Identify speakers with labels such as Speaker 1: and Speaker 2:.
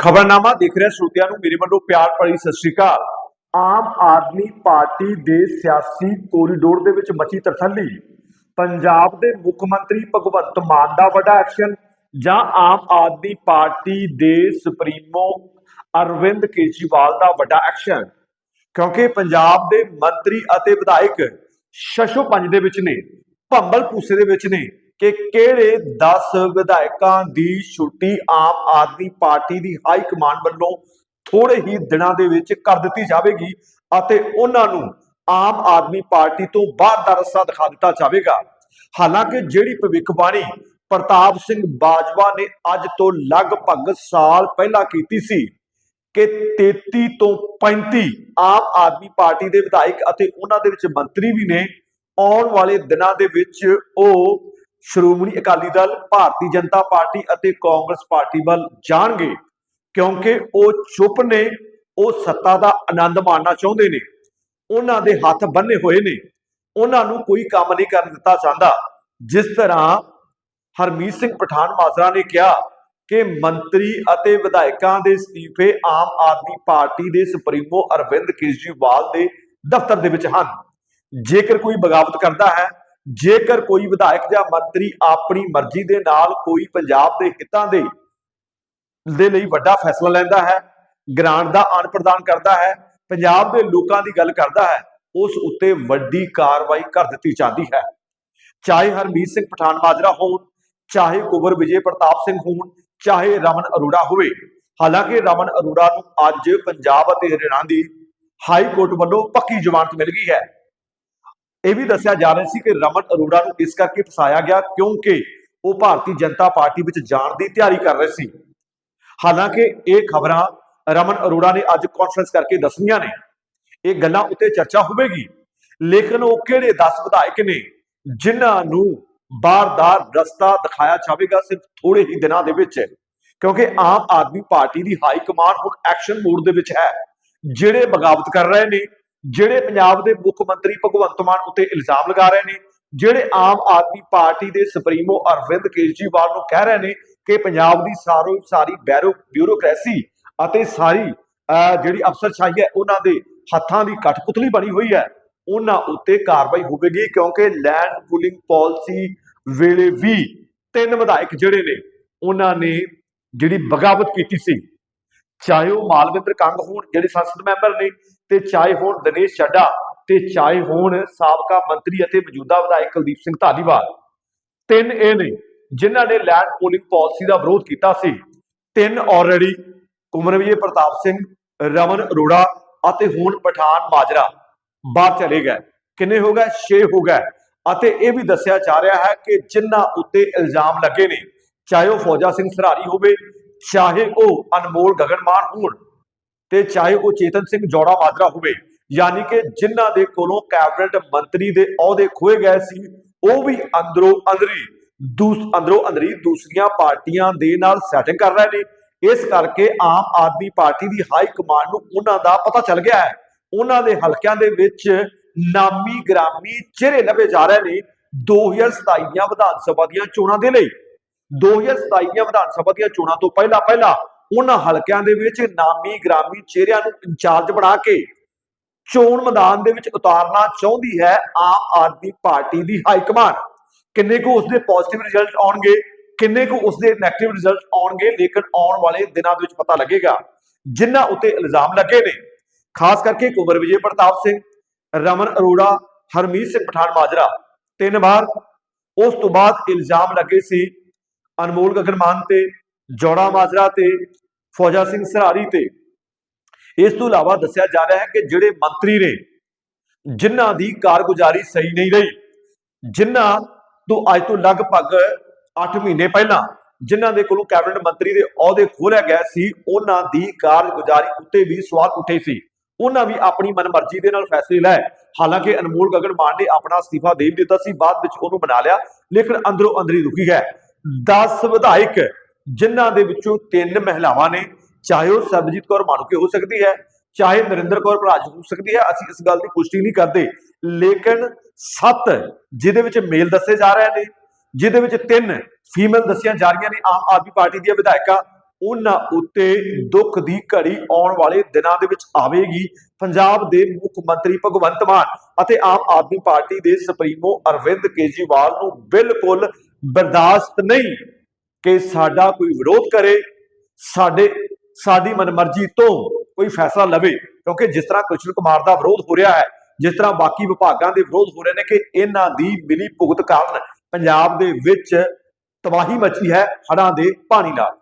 Speaker 1: ਖਬਰਨਾਮਾ ਦੇਖ ਰਹੇ ਸਰੋਤਿਆਂ ਨੂੰ। ਮੇਰੇ ਵੱਲੋਂ ਪਿਆਰ ਭਰੀ ਸਤਿ ਸ਼੍ਰੀ ਅਕਾਲ। ਆਮ ਆਦਮੀ ਪਾਰਟੀ ਦੇ ਸਿਆਸੀ ਕੋਰੀਡੋਰ ਦੇ ਵਿੱਚ ਮਚੀ ਤਰਥੱਲੀ ਪੰਜਾਬ ਦੇ ਮੁੱਖ ਮੰਤਰੀ ਭਗਵੰਤ ਮਾਨ ਦਾ ਵੱਡਾ ਐਕਸ਼ਨ ਜਾਂ ਆਮ ਆਦਮੀ ਪਾਰਟੀ ਦੇ ਸੁਪਰੀਮੋ ਅਰਵਿੰਦ ਕੇਜਰੀਵਾਲ ਦਾ ਵੱਡਾ ਐਕਸ਼ਨ? ਕਿਉਂਕਿ ਪੰਜਾਬ ਦੇ ਮੰਤਰੀ ਅਤੇ ਵਿਧਾਇਕ ਸ਼ਸ਼ੋ ਪੰਜ ਦੇ ਵਿੱਚ ਨੇ, ਭੰਬਲ ਪੂਸੇ ਦੇ ਵਿੱਚ ਨੇ। ਕਿ ਕਿਹੜੇ 10 ਵਿਧਾਇਕਾਂ ਦੀ ਛੁੱਟੀ ਆਮ ਆਦਮੀ ਪਾਰਟੀ ਦੀ ਹਾਈ ਕਮਾਂਡ ਵੱਲੋਂ ਥੋੜੇ ਹੀ ਦਿਨਾਂ ਦੇ ਵਿੱਚ ਕਰ ਦਿੱਤੀ ਜਾਵੇਗੀ ਅਤੇ ਉਹਨਾਂ ਨੂੰ ਆਮ ਆਦਮੀ ਪਾਰਟੀ ਤੋਂ ਬਾਹਰ ਦਾ ਰਸਤਾ ਦਿਖਾ ਦਿੱਤਾ ਜਾਵੇਗਾ। ਹਾਲਾਂਕਿ ਜਿਹੜੀ ਭਵਿੱਖਬਾਣੀ ਪ੍ਰਤਾਪ ਸਿੰਘ ਬਾਜਵਾ ਨੇ ਅੱਜ ਤੋਂ ਲਗਭਗ ਸਾਲ ਪਹਿਲਾਂ ਕੀਤੀ ਸੀ ਕਿ 33 ਤੋਂ 35 ਆਮ ਆਦਮੀ ਪਾਰਟੀ ਦੇ ਵਿਧਾਇਕ ਅਤੇ ਉਹਨਾਂ ਦੇ ਵਿੱਚ ਮੰਤਰੀ ਵੀ ਨੇ, ਆਉਣ ਵਾਲੇ ਦਿਨਾਂ ਦੇ ਵਿੱਚ ਉਹ ਸ਼੍ਰੋਮਣੀ ਅਕਾਲੀ ਦਲ, ਭਾਰਤੀ ਜਨਤਾ ਪਾਰਟੀ ਅਤੇ ਕਾਂਗਰਸ ਪਾਰਟੀ ਵੱਲ ਜਾਣਗੇ, ਕਿਉਂਕਿ ਉਹ ਚੁੱਪ ਨੇ, ਉਹ ਸੱਤਾ ਦਾ ਆਨੰਦ ਮਾਣਨਾ ਚਾਹੁੰਦੇ ਨੇ। ਉਹਨਾਂ ਦੇ ਹੱਥ ਬੰਨੇ ਹੋਏ ਨੇ। ਉਹਨਾਂ ਨੂੰ ਕੋਈ ਕੰਮ ਨਹੀਂ ਕਰਨ ਦਿੱਤਾ ਜਾਂਦਾ। ਜਿਸ ਤਰ੍ਹਾਂ ਹਰਮੀਤ ਸਿੰਘ ਪਠਾਨ ਮਾਜਰਾ ਨੇ ਕਿਹਾ ਕਿ ਮੰਤਰੀ ਅਤੇ ਵਿਧਾਇਕਾਂ ਦੇ ਅਸਤੀਫੇ ਆਮ ਆਦਮੀ ਪਾਰਟੀ ਦੇ ਸੁਪਰੀਮੋ ਅਰਵਿੰਦ ਕੇਜਰੀਵਾਲ ਦੇ ਦਫ਼ਤਰ ਦੇ ਵਿੱਚ ਹਨ। ਜੇਕਰ ਕੋਈ ਬਗਾਵਤ ਕਰਦਾ ਹੈ ਜੇਕਰ ਕੋਈ ਵਿਧਾਇਕ ਜਾਂ ਮੰਤਰੀ ਆਪਣੀ ਮਰਜ਼ੀ ਦੇ ਨਾਲ ਕੋਈ ਪੰਜਾਬ ਦੇ ਹਿੱਤਾਂ ਦੇ ਦੇ ਲਈ ਵੱਡਾ ਫੈਸਲਾ ਲੈਂਦਾ ਹੈ, ਗ੍ਰਾਂਟ ਦਾ ਆਨ ਪ੍ਰਦਾਨ ਕਰਦਾ ਹੈ, ਪੰਜਾਬ ਦੇ ਲੋਕਾਂ ਦੀ ਗੱਲ ਕਰਦਾ ਹੈ, ਉਸ ਉੱਤੇ ਵੱਡੀ ਕਾਰਵਾਈ ਕਰ ਦਿੱਤੀ ਜਾਂਦੀ ਹੈ। ਚਾਹੇ ਹਰਮੀਤ ਸਿੰਘ ਪਠਾਨ ਮਾਜਰਾ ਹੋਣ, ਚਾਹੇ ਕੁਬਰ ਵਿਜੇ ਪ੍ਰਤਾਪ ਸਿੰਘ ਹੋਣ, ਚਾਹੇ ਰਮਨ ਅਰੋੜਾ ਹੋਵੇ, ਹਾਲਾਂਕਿ ਰਮਨ ਅਰੋੜਾ ਨੂੰ ਅੱਜ ਪੰਜਾਬ ਅਤੇ ਹਰਿਆਣਾ ਦੀ ਹਾਈ ਕੋਰਟ ਵੱਲੋਂ ਪੱਕੀ ਜ਼ਮਾਨਤ ਮਿਲ ਗਈ ਹੈ। ਇਹ ਵੀ ਦੱਸਿਆ ਜਾ ਰਿਹਾ ਸੀ ਕਿ ਰਮਨ ਅਰੋੜਾ ਨੂੰ ਇਸ ਕਰਕੇ ਫਸਾਇਆ ਗਿਆ ਕਿਉਂਕਿ ਉਹ ਭਾਰਤੀ ਜਨਤਾ ਪਾਰਟੀ ਵਿੱਚ ਜਾਣ ਦੀ ਤਿਆਰੀ ਕਰ ਰਹੇ ਸੀ। ਹਾਲਾਂਕਿ ਇਹ ਖਬਰਾਂ ਰਮਨ ਅਰੋੜਾ ਨੇ ਅੱਜ ਕਾਨਫਰੰਸ ਕਰਕੇ ਦੱਸੀਆਂ ਨੇ। ਇਹ ਗੱਲਾਂ ਉੱਤੇ ਚਰਚਾ ਹੋਵੇਗੀ। ਲੇਕਿਨ ਉਹ ਕਿਹੜੇ 10 ਵਿਧਾਇਕ ਨੇ ਜਿਨ੍ਹਾਂ ਨੂੰ ਬਾਰ-ਬਾਰ ਰਸਤਾ ਦਿਖਾਇਆ ਜਾਵੇਗਾ ਸਿਰਫ ਥੋੜੇ ਹੀ ਦਿਨਾਂ ਦੇ ਵਿੱਚ? ਕਿਉਂਕਿ ਆਮ ਆਦਮੀ ਪਾਰਟੀ ਦੀ ਹਾਈ ਕਮਾਂਡ ਹੁਣ ਐਕਸ਼ਨ ਮੋਡ ਦੇ ਵਿੱਚ ਹੈ। ਜਿਹੜੇ ਬਗਾਵਤ ਕਰ ਰਹੇ ਨੇ ਜਿਹੜੇ ਪੰਜਾਬ ਦੇ ਮੁੱਖ ਮੰਤਰੀ ਭਗਵੰਤ ਮਾਨ ਉੱਤੇ ਇਲਜ਼ਾਮ ਲਗਾ ਰਹੇ ਨੇ, ਜਿਹੜੇ ਆਮ ਆਦਮੀ ਪਾਰਟੀ ਦੇ ਸੁਪਰੀਮੋ ਅਰਵਿੰਦ ਕੇਜਰੀਵਾਲ ਨੂੰ ਕਹਿ ਰਹੇ ਨੇ ਕਿ ਪੰਜਾਬ ਦੀ ਸਾਰੋ ਸਾਰੀ ਬਿਊਰੋਕ੍ਰੇਸੀ ਅਤੇ ਸਾਰੀ ਜਿਹੜੀ ਅਫਸਰਸ਼ਾਹੀ ਹੈ, ਉਹਨਾਂ ਦੇ ਹੱਥਾਂ ਦੀ ਕਠਪੁਤਲੀ ਬਣੀ ਹੋਈ ਹੈ। ਉਹਨਾਂ ਉੱਤੇ ਕਾਰਵਾਈ ਹੋਵੇਗੀ ਕਿਉਂਕਿ ਲੈਂਡ ਪੂਲਿੰਗ ਪਾਲਿਸੀ ਵੇਲੇ ਵੀ ਤਿੰਨ ਵਿਧਾਇਕ ਜਿਹੜੇ ਨੇ, ਉਹਨਾਂ ਨੇ ਜਿਹੜੀ ਬਗਾਵਤ ਕੀਤੀ ਸੀ। ਚਾਹੇ ਉਹ ਮਾਲਵਿੰਦਰ ਕੰਗ ਹੋਣ, ਜਿਹੜੇ ਸੰਸਦ ਮੈਂਬਰ ਨੇ ਤੇ ਚਾਹੇ ਹੋਣ ਦਿਨੇਸ਼ ਚੱਡਾ ਤੇ ਚਾਹੇ ਹੋਣ ਸਾਬਕਾ ਮੰਤਰੀ ਅਤੇ ਮੌਜੂਦਾ ਵਿਧਾਇਕ ਕੁਲਦੀਪ ਸਿੰਘ ਧਾਲੀਵਾਲ। ਤਿੰਨ ਇਹ ਨੇ ਜਿਨ੍ਹਾਂ ਨੇ ਲੈਂਡ ਪੋਲਿੰਗ ਪਾਲਿਸੀ ਦਾ ਵਿਰੋਧ ਕੀਤਾ ਸੀ। ਤਿੰਨ ਆਲਰੇਡੀ ਕੁਮਰ ਵਿਜੇ ਪ੍ਰਤਾਪ ਸਿੰਘ, ਰਮਨ ਅਰੋੜਾ ਅਤੇ ਹੁਣ ਪਠਾਨ ਮਾਜਰਾ। ਬਾਹਰ ਚਲੇ ਗਏ। ਕਿੰਨੇ ਹੋ ਗਏ? 6 ਹੋ ਗਏ। ਅਤੇ ਇਹ ਵੀ ਦੱਸਿਆ ਜਾ ਰਿਹਾ ਹੈ ਕਿ ਜਿਨ੍ਹਾਂ ਉੱਤੇ ਇਲਜ਼ਾਮ ਲੱਗੇ ਨੇ, ਚਾਹੇ ਉਹ ਫੌਜਾ ਸਿੰਘ ਸਰਾਰੀ ਹੋਵੇ, ਚਾਹੇ ਉਹ ਅਨਮੋਲ ਗਗਨਮਾਨ ਹੋਣ ਤੇ ਚਾਹੇ ਉਹ ਚੇਤਨ ਸਿੰਘ ਜੋੜਾ ਮਾਜਰਾ ਹੋਵੇ, ਯਾਨੀ ਕਿ ਜਿਨ੍ਹਾਂ ਦੇ ਕੋਲੋਂ ਕੈਬਨਿਟ ਮੰਤਰੀ ਦੇ ਅਹੁਦੇ ਖੋਏ ਗਏ ਸੀ, ਉਹ ਵੀ ਅੰਦਰੋਂ ਅੰਦਰੀ, ਦੂਸ, ਅੰਦਰੋਂ ਅੰਦਰੀ ਦੂਸਰੀਆਂ ਪਾਰਟੀਆਂ ਦੇ ਨਾਲ ਸੈਟਿੰਗ ਕਰ ਰਹੇ ਨੇ। ਇਸ ਕਰਕੇ ਆਮ ਆਦਮੀ ਪਾਰਟੀ ਦੀ ਹਾਈ ਕਮਾਂਡ ਨੂੰ ਉਹਨਾਂ ਦਾ ਪਤਾ ਚੱਲ ਗਿਆ ਹੈ। ਉਹਨਾਂ ਦੇ ਹਲਕਿਆਂ ਦੇ ਵਿੱਚ ਨਾਮੀ ਗ੍ਰਾਮੀ ਚਿਹਰੇ ਲੱਭੇ ਜਾ ਰਹੇ ਨੇ 2027 ਦੀਆਂ ਵਿਧਾਨ ਸਭਾ ਦੀਆਂ ਚੋਣਾਂ ਦੇ ਲਈ। 2027 ਦੀਆਂ ਵਿਧਾਨ ਸਭਾ ਦੀਆਂ ਚੋਣਾਂ ਤੋਂ ਪਹਿਲਾਂ ਪਹਿਲਾਂ ਉਹਨਾਂ ਹਲਕਿਆਂ ਦੇ ਵਿੱਚ ਨਾਮੀ ਗ੍ਰਾਮੀ ਚਿਹਰਿਆਂ ਨੂੰ ਇੰਚਾਰਜ ਬਣਾ ਕੇ ਚੋਣ ਮੈਦਾਨ ਦੇ ਵਿੱਚ ਉਤਾਰਨਾ ਚਾਹੁੰਦੀ ਹੈ ਆਮ ਆਦਮੀ ਪਾਰਟੀ ਦੀ ਹਾਈ ਕਮਾਂਡ ਕਿੰਨੇ ਕੁ ਉਸਦੇ ਪੋਜ਼ਿਟਿਵ ਰਿਜ਼ਲਟ ਆਉਣਗੇ, ਕਿੰਨੇ ਕੁ ਉਸਦੇ ਨੈਗੇਟਿਵ ਰਿਜ਼ਲਟ ਆਉਣਗੇ, ਲੇਕਿਨ ਆਉਣ ਵਾਲੇ ਦਿਨਾਂ ਦੇ ਵਿੱਚ ਪਤਾ ਲੱਗੇਗਾ। ਜਿਨ੍ਹਾਂ ਉੱਤੇ ਇਲਜ਼ਾਮ ਲੱਗੇ ਨੇ, ਖਾਸ ਕਰਕੇ ਕੁਮਰ ਵਿਜੇ ਪ੍ਰਤਾਪ ਸਿੰਘ, ਰਮਨ ਅਰੋੜਾ, ਹਰਮੀਤ ਸਿੰਘ ਪਠਾਨ ਮਾਜਰਾ। ਤਿੰਨ ਵਾਰ ਉਸ ਤੋਂ ਬਾਅਦ ਇਲਜ਼ਾਮ ਲੱਗੇ ਸੀ ਅਨਮੋਲ ਗਗਨ ਮਾਨ ਤੇ, ਜੋੜਾ ਮਾਜਰਾ ਤੇ ਫੌਜਾ ਸਿੰਘ ਸਰਾਰੀ ਤੇ। ਇਸ ਤੋਂ ਇਲਾਵਾ ਦੱਸਿਆ ਜਾ ਰਿਹਾ ਹੈ ਕਿ ਜਿਹੜੇ ਮੰਤਰੀ ਨੇ, ਜਿਨ੍ਹਾਂ ਦੀ ਕਾਰਗੁਜ਼ਾਰੀ ਸਹੀ ਨਹੀਂ ਰਹੀ, ਜਿਨ੍ਹਾਂ ਤੋਂ ਅੱਜ ਤੋਂ ਲਗਭਗ 8 ਮਹੀਨੇ ਪਹਿਲਾਂ ਜਿਨ੍ਹਾਂ ਦੇ ਕੋਲੋਂ ਕੈਬਨਿਟ ਮੰਤਰੀ ਦੇ ਅਹੁਦੇ ਖੋਲਿਆ ਗਿਆ ਸੀ, ਉਹਨਾਂ ਦੀ ਕਾਰਗੁਜ਼ਾਰੀ ਉੱਤੇ ਵੀ ਸਵਾਲ ਉੱਠੇ ਸੀ। ਉਹਨਾਂ ਵੀ ਆਪਣੀ ਮਨਮਰਜ਼ੀ ਦੇ ਨਾਲ ਫੈਸਲੇ ਲਏ। ਹਾਲਾਂਕਿ ਅਨਮੋਲ ਗਗਨ ਮਾਨ ਨੇ ਆਪਣਾ ਅਸਤੀਫਾ ਦੇ ਵੀ ਦਿੱਤਾ ਸੀ, ਬਾਅਦ ਵਿੱਚ ਉਹਨੂੰ ਬਣਾ ਲਿਆ, ਲੇਕਿਨ ਅੰਦਰੋਂ ਅੰਦਰੀ ਦੁਖੀ ਹੈ। 10 ਵਿਧਾਇਕ ਜਿਨ੍ਹਾਂ ਦੇ ਵਿੱਚੋਂ ਤਿੰਨ ਮਹਿਲਾਵਾਂ ਨੇ, ਚਾਹੇ ਉਹ ਸਰਬਜੀਤ ਕੌਰ ਮਾਨੂਕੇ ਹੋ ਸਕਦੀ ਹੈ, ਚਾਹੇ ਨਰਿੰਦਰ ਕੌਰ ਭਰਾਜ ਹੋ ਸਕਦੀ ਹੈ, ਅਸੀਂ ਇਸ ਗੱਲ ਦੀ ਪੁਸ਼ਟੀ ਨਹੀਂ ਕਰਦੇ। ਲੇਕਿਨ ਸੱਤ ਜਿਹਦੇ ਵਿੱਚ ਮੇਲ ਦੱਸੇ ਜਾ ਰਹੇ ਨੇ, ਜਿਹਦੇ ਵਿੱਚ ਤਿੰਨ ਫੀਮੇਲ ਦੱਸੀਆਂ ਜਾ ਰਹੀਆਂ ਨੇ, ਆਮ ਆਦਮੀ ਪਾਰਟੀ ਦੀਆਂ ਵਿਧਾਇਕਾਂ, ਉਹਨਾਂ ਉੱਤੇ ਦੁੱਖ ਦੀ ਘੜੀ ਆਉਣ ਵਾਲੇ ਦਿਨਾਂ ਦੇ ਵਿੱਚ ਆਵੇਗੀ। ਪੰਜਾਬ ਦੇ ਮੁੱਖ ਮੰਤਰੀ ਭਗਵੰਤ ਮਾਨ ਅਤੇ ਆਮ ਆਦਮੀ ਪਾਰਟੀ ਦੇ ਸੁਪਰੀਮੋ ਅਰਵਿੰਦ ਕੇਜਰੀਵਾਲ ਨੂੰ ਬਿਲਕੁਲ ਬਰਦਾਸ਼ਤ ਨਹੀਂ ਕਿ ਸਾਡਾ ਕੋਈ ਵਿਰੋਧ ਕਰੇ, ਸਾਡੇ, ਸਾਡੀ ਮਨਮਰਜ਼ੀ ਤੋਂ ਕੋਈ ਫੈਸਲਾ ਲਵੇ, ਕਿਉਂਕਿ ਜਿਸ ਤਰ੍ਹਾਂ ਕ੍ਰਿਸ਼ਨ ਕੁਮਾਰ ਦਾ ਵਿਰੋਧ ਹੋ ਰਿਹਾ ਹੈ, ਜਿਸ ਤਰ੍ਹਾਂ ਬਾਕੀ ਵਿਭਾਗਾਂ ਦੇ ਵਿਰੋਧ ਹੋ ਰਹੇ ਨੇ ਕਿ ਇਹਨਾਂ ਦੀ ਮਿਲੀ ਭੁਗਤ ਕਾਰਨ ਪੰਜਾਬ ਦੇ ਵਿੱਚ ਤਬਾਹੀ ਮਚੀ ਹੈ ਹੜ੍ਹਾਂ ਦੇ ਪਾਣੀ ਨਾਲ।